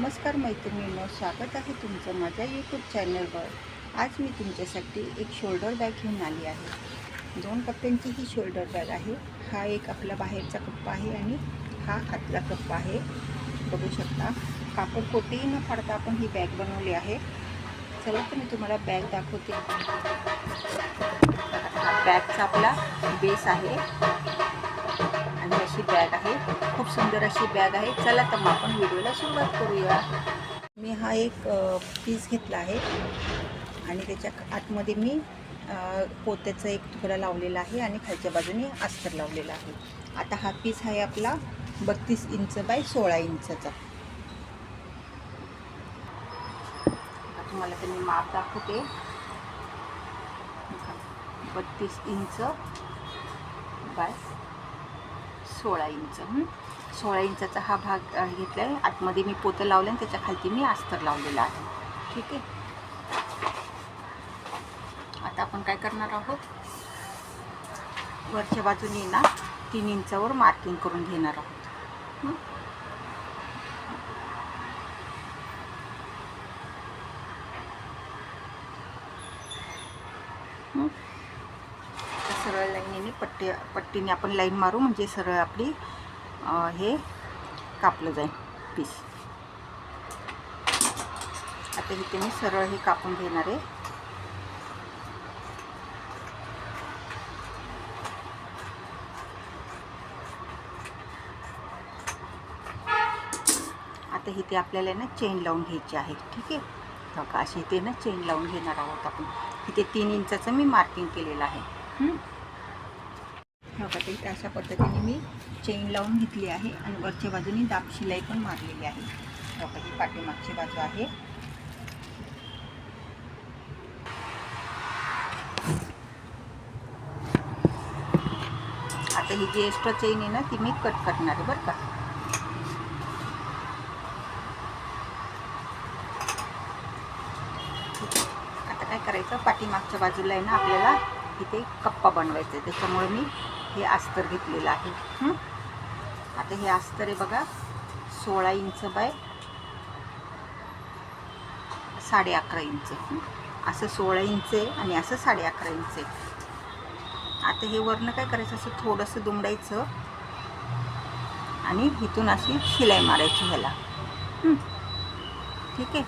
नमस्कार मैत्रिणींनो स्वागत आहे तुमचं माझ्या यूट्यूब चॅनलवर आज मी तुमच्यासाठी एक शोल्डर बॅग घेऊन आली आहे. दोन कप्प्यांची ही शोल्डर बॅग आहे. हा एक आपला बाहेरचा कप्पा आहे आणि हा आतला कप्पा आहे. बघू शकता कापड कोठेही न फाडता आपण ही बॅग बनवली आहे. चला तर मी तुम्हाला बॅग दाखवते. हा बॅगचा आपला बेस आहे. अशी बॅग आहे. खूप सुंदर अशी बॅग आहे. चला तर मग आपण व्हिडिओला सुरुवात करूया. मी हा एक पीस घेतला आहे. आणि त्याच्या आतमध्ये मी पोत्याचं एक तुकडा लावलेला आहे आणि खालच्या बाजूने अस्तर लावलेला आहे. आता हा पीस आहे आपला बत्तीस इंच बाय सोळा इंचचा. तुम्हाला त्यांनी माप दाखवते. बत्तीस इंच बाय सोळा इंच. सोळा इंचाचा हा भाग घेतला आहे आतमध्ये मी पोतं लावलं आणि त्याच्या खालती मी अस्तर लावलेला आहे. ठीक आहे? आता आपण काय करणार आहोत? वरच्या बाजूने ना तीन इंचावर मार्किंग करून घेणार आहोत. हं. सरळ लाईनीने पट्टी पट्टीने आपण लाईन मारू म्हणजे सरळ आपली हे कापलं जाईल पीस. आता इथे मी सरळ हे कापून घेणार आहे. आता इथे आपल्याला ना चेन लावून घ्यायची आहे ठीक आहे? का अशी इथे ना चेन लावून घेणार आहोत आपण. इथे तीन इंचाचं मी मार्किंग केलेलं आहे. हं? हो का अशा पद्धतीने मी चेन लावून घेतली आहे आणि वरच्या बाजूनी दाब शिलाई पण मारलेली आहे. हो का ही पाठीमागची बाजू आहे. आता ही जी एक्स्ट्रा चेन आहे ना ती मी कट करणार आहे बरं का. आता काय करायचं? पाठीमागच्या बाजूला आहे ना आपल्याला इथे कप्पा बनवायचा. आहे त्याच्यामुळे मी हे अस्तर घेतलेलं आहे. आता हे अस्तर आहे बघा. सोळा इंच बाय साडे अकरा इंच. असं सोळा इंच आहे आणि असं साडे अकरा इंच आहे. आता हे वरनं काय करायचं? असं थोडंसं दुमडायचं. आणि इथून अशी शिलाई मारायची ह्याला. ठीक आहे?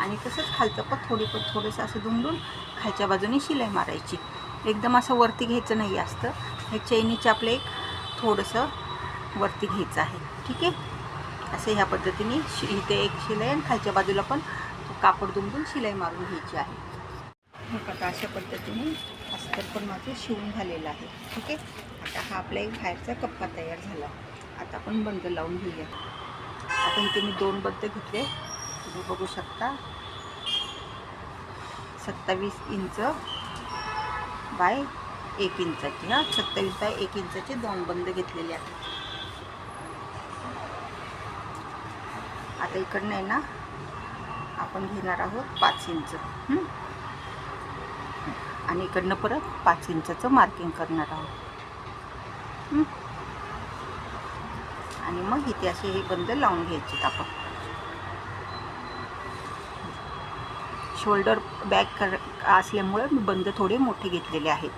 आणि तसंच खालचं पण थोडी पण थोडंसं असं दुमडून खालच्या बाजूने शिलाई मारायची. एकदम असं वरती घ्यायचं नाही असतं हे चैनीचे आपलं एक थोडंसं वरती घ्यायचं आहे. ठीक आहे? असं ह्या पद्धतीने शि इथे एक शिलाई आणि खालच्या बाजूला पण कापड दुमडून शिलाई मारून घ्यायची आहे. हो का आता अशा पद्धतीने अस्तर पण माझं शिवून झालेलं आहे. ठीक आहे? आता हा आपला एक बाहेरचा कप्पा तयार झाला. आता आपण बंद लावून घेऊया. आता इथे मी दोन बंद घेतले. तुम्ही बघू शकता. सत्तावीस इंच बाय एक इंचाची हां सत्तावीस बाय एक इंचाचे दोन बंद घेतलेले आहेत आता इकडनं आहे ना आपण घेणार आहोत पाच इंच. आणि इकडनं परत पाच इंचाचं मार्किंग करणार आहोत. आणि मग इथे असे हे बंद लावून घ्यायचे आपण. शोल्डर बॅक कर असल्यामुळं मी बंद थोडे मोठे घेतलेले आहेत.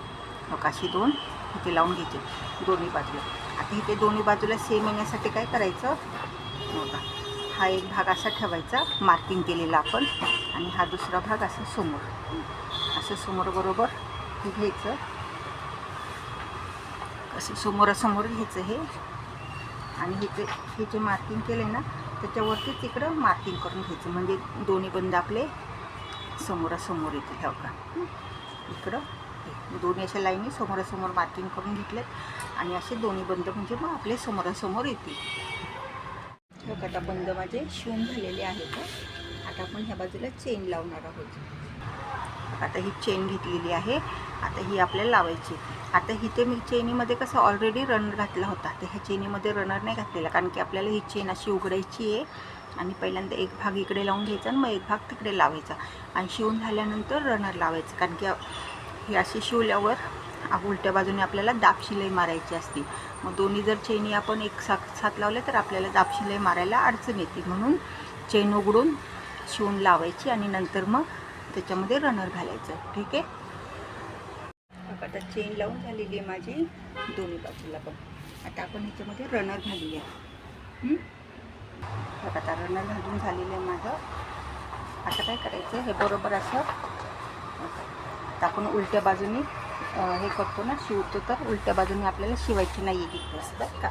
मग अशी दोन इथे लावून घ्यायचे दोन्ही बाजूला. आता इथे दोन्ही बाजूला सेम येण्यासाठी काय करायचं? बघा हा एक भाग असा ठेवायचा मार्किंग केलेला आपण आणि हा दुसरा भाग असा समोर. असं समोर बरोबर हे घ्यायचं. असं समोरासमोर घ्यायचं हे. आणि इथे हे जे मार्किंग केलं ना त्याच्यावरतीच इकडं मार्किंग करून घ्यायचं. म्हणजे दोन्ही बंद आपले समोरासमोर येतील ह्या का? इकडं दोन्ही अशा लाईनी समोरासमोर मार्किंग करून घेतलेत आणि असे दोन्ही बंद म्हणजे मग आपले समोरासमोर येतील. हो आता बंद माझे शिवून झालेले आहेत. आता आपण ह्या बाजूला चेन लावणार आहोत. आता ही चेन घेतलेली आहे. आता ही आपल्याला लावायची आता इथे मी चेनीमध्ये कसं ऑलरेडी रनर घातला होता. तर ह्या चेनीमध्ये रनर नाही घातलेला. कारण की आपल्याला ही चेन अशी उघडायची आहे. आणि पहिल्यांदा एक भाग इकडे लावून घ्यायचा आणि मग एक भाग तिकडे लावायचा. आणि शिवून झाल्यानंतर रनर लावायचं. कारण की हे असे शिवल्यावर उलट्या बाजूने आपल्याला दाब शिलाई मारायची असते. मग दोन्ही जर चेनी आपण एक साथ साथ लावल्या तर आपल्याला दाब शिलाई मारायला अडचण येते. म्हणून चेन उघडून शिवून लावायची आणि नंतर मग त्याच्यामध्ये रनर घालायचं. ठीक आहे? बघा आता चेन लावून झालेली आहे माझी दोन्ही बाजूला पण आता आपण ह्याच्यामध्ये रनर घालूया. बघा आता घालून झालेलं आहे माझं. आता काय करायचं हे बरोबर असं आता आपण उलट्या बाजूनी हे करतो ना शिवतो तर उलट्या बाजूने आपल्याला शिवायची नाही आहे गिफ्ट बरं का?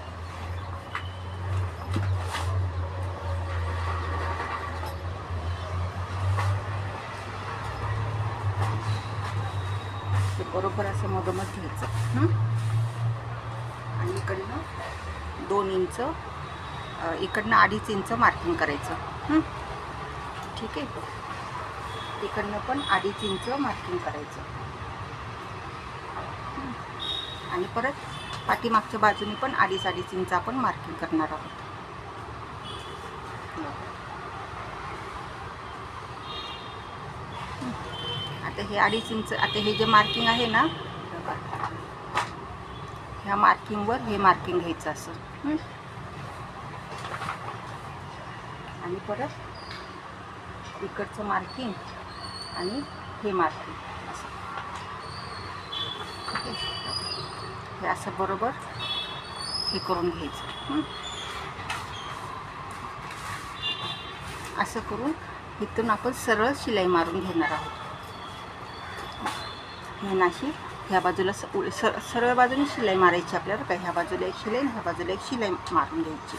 ते बरोबर असं मधोमध घ्यायचं. आणि इकडनं दोन इंच इकडनं अडीच इंच मार्किंग करायचं. ठीक आहे? इकडनं पण अडीच इंच मार्किंग करायचं. आणि परत पाठीमागच्या बाजूने पण अडीच अडीच इंच आपण मार्किंग करणार आहोत. आता हे अडीच इंच आता हे जे मार्किंग आहे ना ह्या मार्किंगवर हे मार्किंग घ्यायचं असं हं? आणि परत इकडचं मार्किंग आणि हे मार्किंग असं. ठीक आहे? हे असं बरोबर हे करून घ्यायचं. असं करून इथून आपण सरळ शिलाई मारून घेणार आहोत. हे नाशी ह्या बाजूला स उल- सर सरळ बाजूने शिलाई मारायची आपल्याला. काय ह्या बाजूला एक शिलाई ह्या बाजूला एक शिलाई मारून घ्यायची.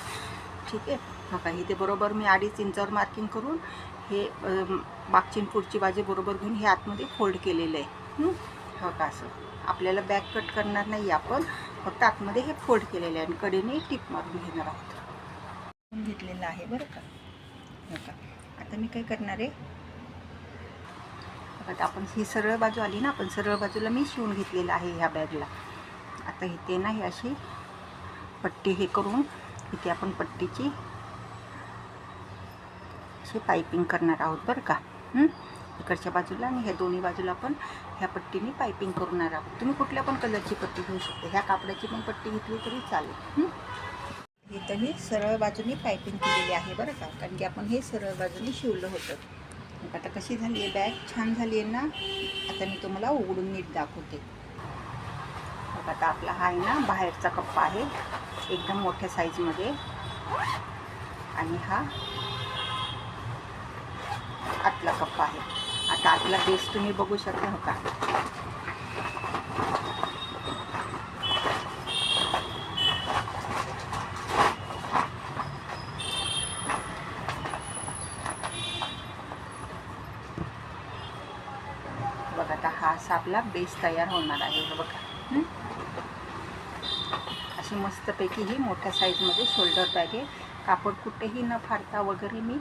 ठीक आहे? हा का इथे बरोबर मी अडीच इंचावर मार्किंग करून हे मागची पुढची बाजू बरोबर घेऊन हे आतमध्ये फोल्ड केलेलं आहे. हा? का असं. आपल्याला बॅक कट करणार नाही आपण फक्त आतमध्ये हे फोल्ड केलेलं आहे आणि कडेने टिप मारून घेणार आहोत. घेतलेलं आहे बरं का? हो का. आता मी काय करणार आहे? आता आपण ही सरळ बाजू आली ना आपण सरळ बाजूला मी शिवून घेतलेलं आहे ह्या बॅगला आता इथे ना ही अशी पट्टी हे करून इथे आपण पट्टीची हे पायपिंग करणार आहोत बरं का? इकडच्या बाजूला आणि ह्या दोन्ही बाजूला आपण ह्या पट्टीने पायपिंग करणार आहोत. तुम्ही कुठल्या पण कलरची पट्टी घेऊ शकता. ह्या कापडाची पण पट्टी घेतली तरी चालेल. इथं मी सरळ बाजूने पायपिंग केलेली आहे बरं का? कारण की आपण हे सरळ बाजूने शिवलं होतं. आता कशी झाली आहे बॅग? छान झाली आहे ना? आता मी तुम्हाला उघडून नीट दाखवते. बघा आता आपला हा आहे ना बाहेरचा कप्पा आहे. एकदम मोठ्या साईजमध्ये आणि हा आतला कप्पा आहे. आता आतला बेस तुम्ही बघू शकता हो का? बघा आता हा असा आपला बेस तयार होणार आहे बघा. अशी मस्तपैकी ही मोठ्या साईजमध्ये शोल्डर बॅग आहे. कापड कुठेही न फाडता वगैरे मी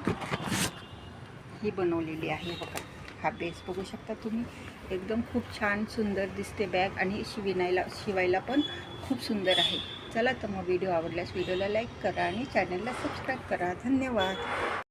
ही बनवलेली आहे. बघा हा बेस बघू शकता तुम्ही. एकदम खूप छान सुंदर दिसते बॅग आणि शिविनायला शिवायला पण खूप सुंदर आहे. चला तर मग व्हिडिओ आवडल्यास व्हिडिओला लाईक करा आणि चॅनलला सबस्क्राईब करा. धन्यवाद.